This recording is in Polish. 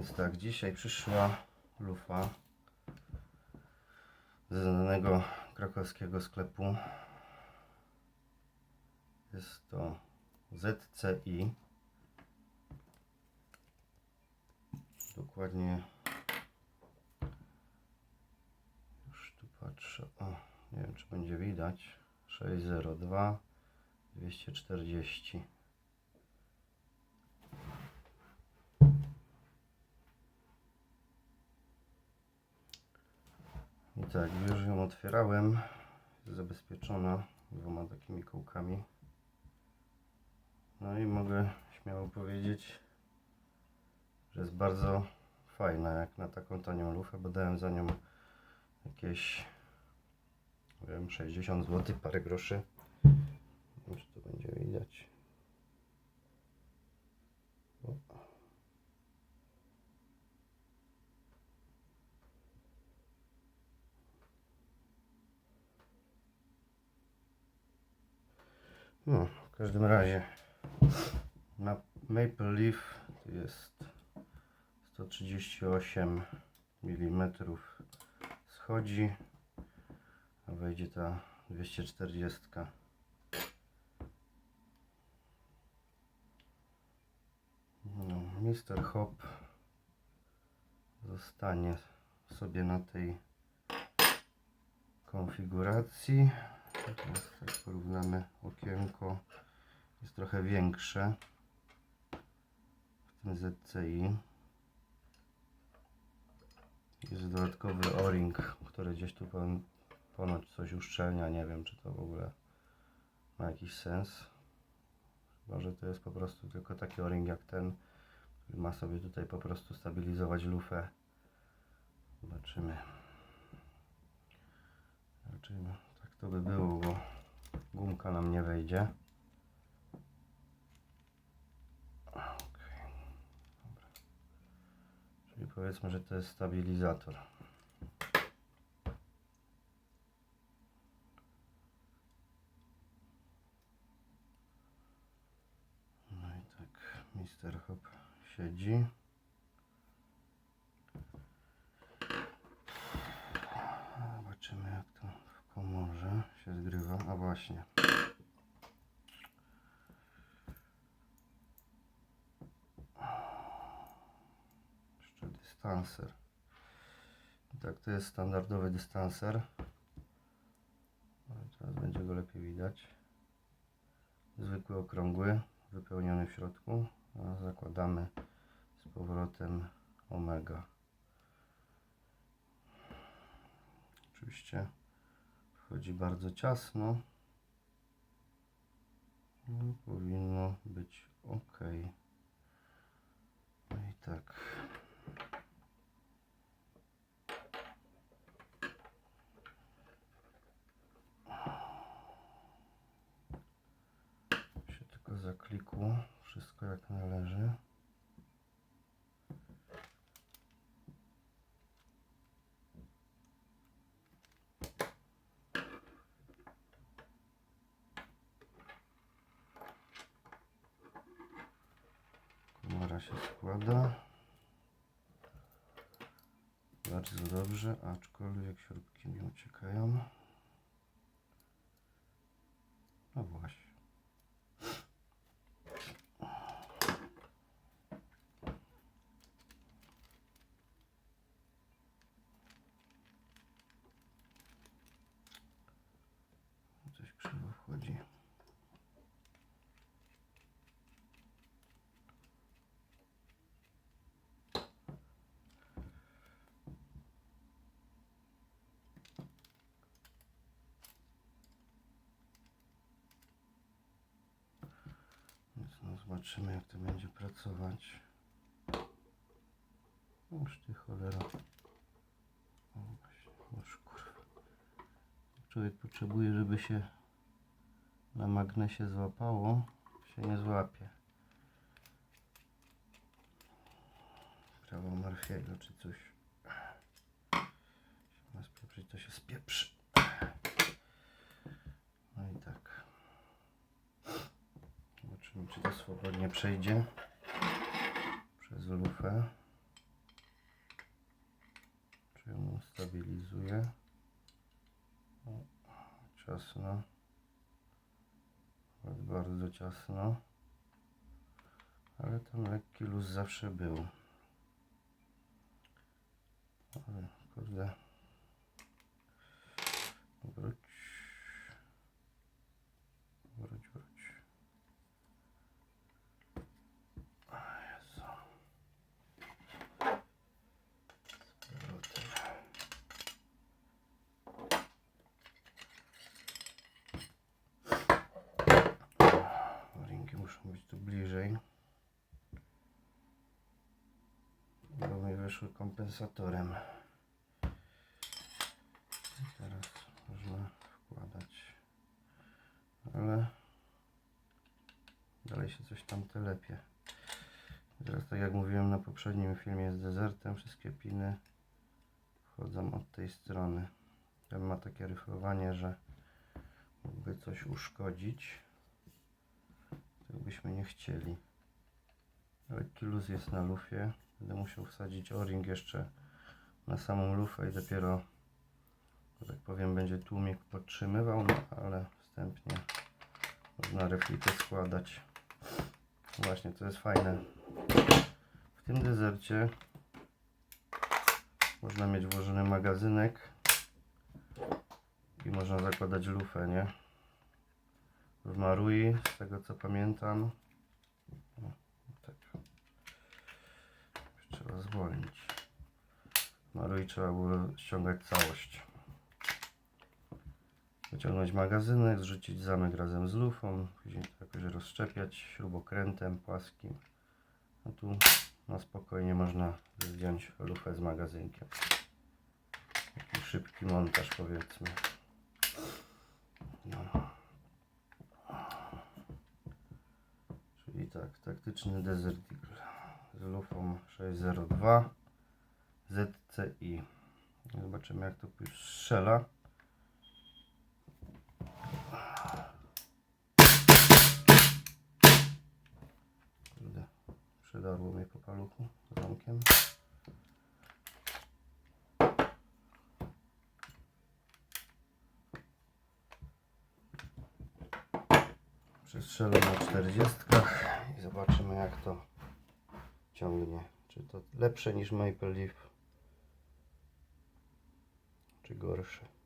Więc tak, dzisiaj przyszła lufa ze znanego krakowskiego sklepu. Jest to ZCI. Dokładnie już tu patrzę. O, nie wiem czy będzie widać. 602 240. tak, już ją otwierałem. Jest zabezpieczona dwoma takimi kółkami. No i mogę śmiało powiedzieć, że jest bardzo fajna jak na taką tanią lufę, bo dałem za nią jakieś wiem, 60 zł, parę groszy. Czy to będzie widać. No, w każdym razie na Maple Leaf jest 138 mm schodzi, a wejdzie ta 240. No, Mr. Hop zostanie sobie na tej konfiguracji. Teraz jak porównamy okienko jest trochę większe w tym ZCI. Jest dodatkowy o-ring, który gdzieś tu pon- ponoć coś uszczelnia. Nie wiem, czy to w ogóle ma jakiś sens. Chyba, że to jest po prostu tylko taki o-ring jak ten, który ma sobie tutaj po prostu stabilizować lufę. Zobaczymy. Zobaczymy. To by było, bo gumka nam nie wejdzie. Czyli powiedzmy, że to jest stabilizator. No i tak, Mister Hop siedzi. Zobaczymy jak to w komorze się zgrywa. A właśnie. Jeszcze dystanser. Tak, to jest standardowy dystanser. No Teraz będzie go lepiej widać. Zwykły okrągły, wypełniony w środku. A zakładamy z powrotem omega. Oczywiście wchodzi bardzo ciasno. No, powinno być ok. No i tak. Się tylko zaklikło. Wszystko jak należy. Się składa. Bardzo dobrze, aczkolwiek śrubki mi uciekają. No właśnie. Coś krzywo wchodzi. Więc no zobaczymy jak to będzie pracować. Już ty cholera. O właśnie, już kurwa. Człowiek potrzebuje, żeby się na magnesie złapało, się nie złapie. Prawo Marfiego czy coś. Się ma spieprzyć, to się spieprzy. czy to swobodnie przejdzie przez lufę. Czy ją stabilizuje? Ciasno. Bardzo ciasno. Ale ten lekki luz zawsze był. Ale kurde. Wróć. Bliżej. Bo mi wyszły kompensatorem. I teraz można wkładać. Ale dalej się coś tam telepie. Teraz tak jak mówiłem na poprzednim filmie z dezertem, wszystkie piny wchodzą od tej strony. Ten ma takie ryflowanie, że mógłby coś uszkodzić. Byśmy nie chcieli. Lekki luz jest na lufie. Będę musiał wsadzić o-ring jeszcze na samą lufę i dopiero, że tak powiem, będzie tłumik podtrzymywał, no ale wstępnie można reflity składać. Właśnie, to jest fajne. W tym dezercie można mieć włożony magazynek i można zakładać lufę, nie? W Marui, z tego co pamiętam. O, tak. Trzeba zwolnić. W Marui trzeba było ściągać całość. Wyciągnąć magazynek, zrzucić zamek razem z lufą, później to jakoś rozszczepiać śrubokrętem płaskim. A tu na spokojnie można zdjąć lufę z magazynkiem. Taki szybki montaż powiedzmy. No. Czyli tak, taktyczny Desert Eagle z lufą 602 ZCI. Zobaczymy jak to strzela. Przedarło mnie po paluchu zamkiem. Przestrzelę na 40 i zobaczymy jak to ciągnie. Czy to lepsze niż Maple Leaf, czy gorsze.